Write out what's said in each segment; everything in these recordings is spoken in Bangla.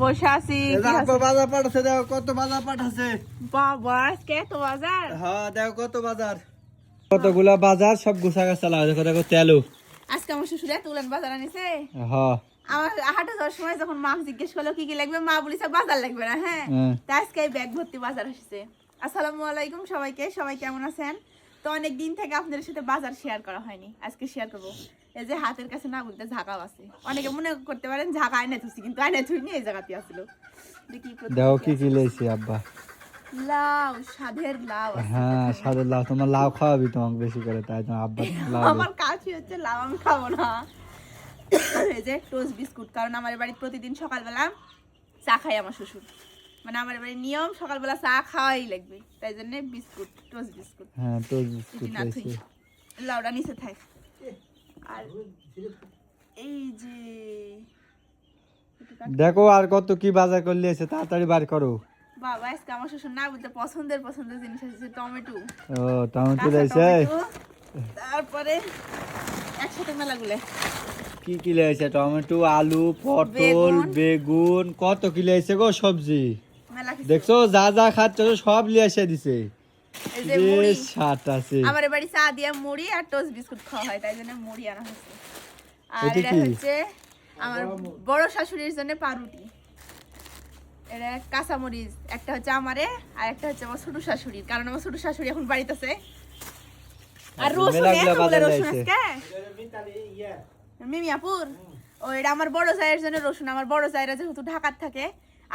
বসে আছি এই যে আব্বা বাজার পাঠাচ্ছে দেখো কত বাজার পাঠাচ্ছে বাবা আজকে এত বাজার? হ্যাঁ দেখো কত বাজার। কতগুলা বাজার সব গুছা গাছা লাগা দেখো দেখো তেলু আজকে আমার শ্বশুর বাজার আনিছে। হ্যাঁ। আমার হাটে যাওয়ার সময় যখন মা জিজ্ঞেস করল কি কি লাগবে? মা বলিছে বাজার লাগবে না। হ্যাঁ হ্যাঁ। তা আজকে ব্যাগ ভর্তি বাজার আসছে। আসসালামু আলাইকুম সবাইকে সবাই কেমন আছেন? তো অনেক দিন থেকে আপনাদের সাথে বাজার শেয়ার করা হয়নি। আজকে শেয়ার করব। এই যে হাতের কাছে না বলতে ঝাঁকাও আছে। অনেকে মনে করতে পারেন ঝাঁকা আইনে থুছি কিন্তু আইনে থুই নিয়ে এই জায়গাতে আসছিল দেখি কি কি লেছি আব্বা? লাউ সাধের লাউ হ্যাঁ সাদা লাউ। তোমার লাউ খাওয়াবি তোমাকে বেশি করে তাই তোমার আব্বা লাউ আমার কাছে হচ্ছে লাউ আমি খাব না। এই যে টোস্ট বিস্কুট কারণ আমার বাড়িতে প্রতিদিন সকালবেলা চা খাই আমার শ্বশুর। মানে আমার বাড়ির নিয়ম সকালবেলা চা খাওয়াই লাগবে। তাই জন্য বিস্কুট টোস্ট বিস্কুট। হ্যাঁ তো বিস্কুট লাউডা নিচে থাক। আর এই যে দেখো আর কত কি বাজার করলে এসে তাড়াতাড়ি বার করো। বাবা আজকে আমার শ্বশুর না বলতে পছন্দের পছন্দের জিনিস আছে টমেটো। ও টমেটো কাঁচা তারপরে একসাথে মেলাগুলো। কি কি টমেটো আলু পটল বেগুন। কত কি লেছে গো সবজি? দেখছ যা যা খাচ্ছ সব লিয়ে এসে দিছে। এই যে মুড়ি। বেশ আছে। আমার বাড়ি চা দিয়ে মুড়ি আর টোস্ট বিস্কুট খাওয়া হয় তাই জন্য মুড়ি আনা হয়েছে আর এটা এটা হচ্ছে আমার বড় শাশুড়ির জন্য পাউরুটি। এটা কাঁচামরিচ একটা হচ্ছে আমারে আর একটা হচ্ছে আমার ছোট শাশুড়ির কারণ আমার ছোট শাশুড়ি এখন বাড়িতে আছে। আর রসুন মেলাগুলা রসুন আজকে। মিমিয়াপুর ও এটা আমার বড় জায়ের জন্য রসুন আমার বড় জায়েরা যেহেতু ঢাকার থাকে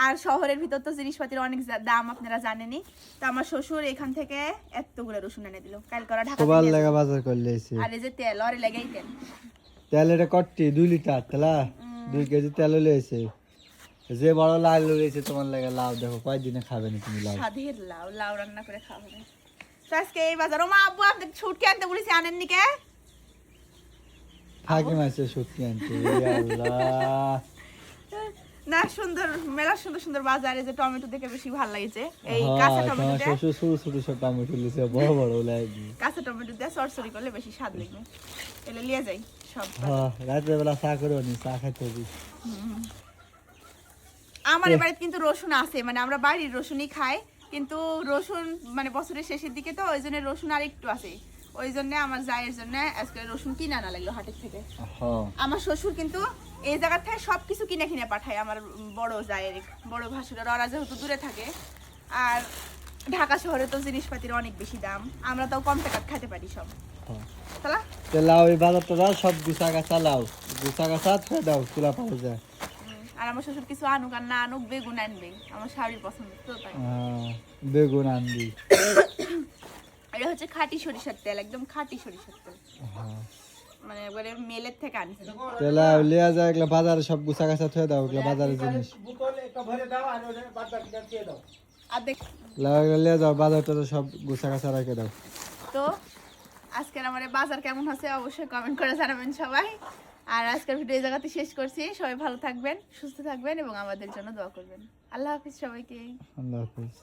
আর শহরের ভিতর তো জিনিসপাতির অনেক দাম আপনারা জানেনই। তো আমার শ্বশুর এখান থেকে এতগুলো রসুন এনে দিল। কাল করা ঢাকা সবার লাগা বাজার করলে আর এই যে তেল অরে লেগেই তেল। তেল এটা কটটি দুই লিটার তেলা? দুই কেজি তেল লেছে যে বড় লাল রয়েছে তোমার লাগে লাউ দেখো কয়দিনে খাবে না তুমি লাউ? স্বাদের লাউ লাউ রান্না করে খাবে তো আজকে এই বাজার। ও মা আব্বু আপনাকে ছুটকে আনতে বলেছি আনেননি কে? ফাঁকি মাসে সত্যি আনতে। এ আল্লাহ। না সুন্দর মেলা সুন্দর সুন্দর বাজারে যে টমেটো দেখে বেশি ভালো লাগছে। এই হ্যাঁ, কাঁচা ছোট ছোট সব টমেটো লিছে বড় বড় লাগে কাঁচা টমেটো দিয়ে সরসরি করলে বেশি স্বাদ লাগবে। এলে লিয়ে যাই সব। হ্যাঁ রাতের বেলা চা করে নি চা খাইতে হবে। আমার বাড়িতে কিন্তু রসুন আছে মানে আমরা বাড়ির রসুনই খাই কিন্তু রসুন মানে বছরের শেষের দিকে তো ওই জন্য রসুন আর একটু আছে। ওই জন্য আমার জায়ের জন্য আজকে রসুন কিনে আনা লাগল হাটের থেকে। আমার শ্বশুর কিন্তু এই জায়গা থেকে সব কিছু কিনে কিনে পাঠায় আমার বড় জায়ের বড় ভাসুরের। ওরা যেহেতু দূরে থাকে আর ঢাকা শহরে তো জিনিসপাতির অনেক বেশি দাম আমরা তাও কম টাকা খেতে পারি সব। হ্যাঁ। লাউ এই বাজারটা দাও সব গুছা গাছা লাউ। গুছা গাছা দাও তুলা পাওয়া যায়। আর আমার শ্বশুর কিছু আনুক আর না আনুক বেগুন আনবে। আমার শাড়ির পছন্দ তো তাই। বেগুন আনবি। এটা হচ্ছে খাঁটি সরিষার তেল একদম খাঁটি সরিষার তেল। হ্যাঁ। মানে একবারে মেলের থেকে আনছে। তো লাউ লিয়া যায় এগুলা বাজারে সব গুছা গাছা থয়ে দাও এগুলা বাজারের জিনিস। আর দেখ লাউ এগুলা লিয়া যাও বাজারটা সব গুছা গাছা রেখে দাও। তো আজকের আমার বাজার কেমন হচ্ছে অবশ্যই কমেন্ট করে জানাবেন সবাই। আর আজকের ভিডিও এই জায়গাতে শেষ করছি। সবাই ভালো থাকবেন সুস্থ থাকবেন এবং আমাদের জন্য দোয়া করবেন। আল্লাহ হাফিজ সবাইকে। আল্লাহ হাফিজ।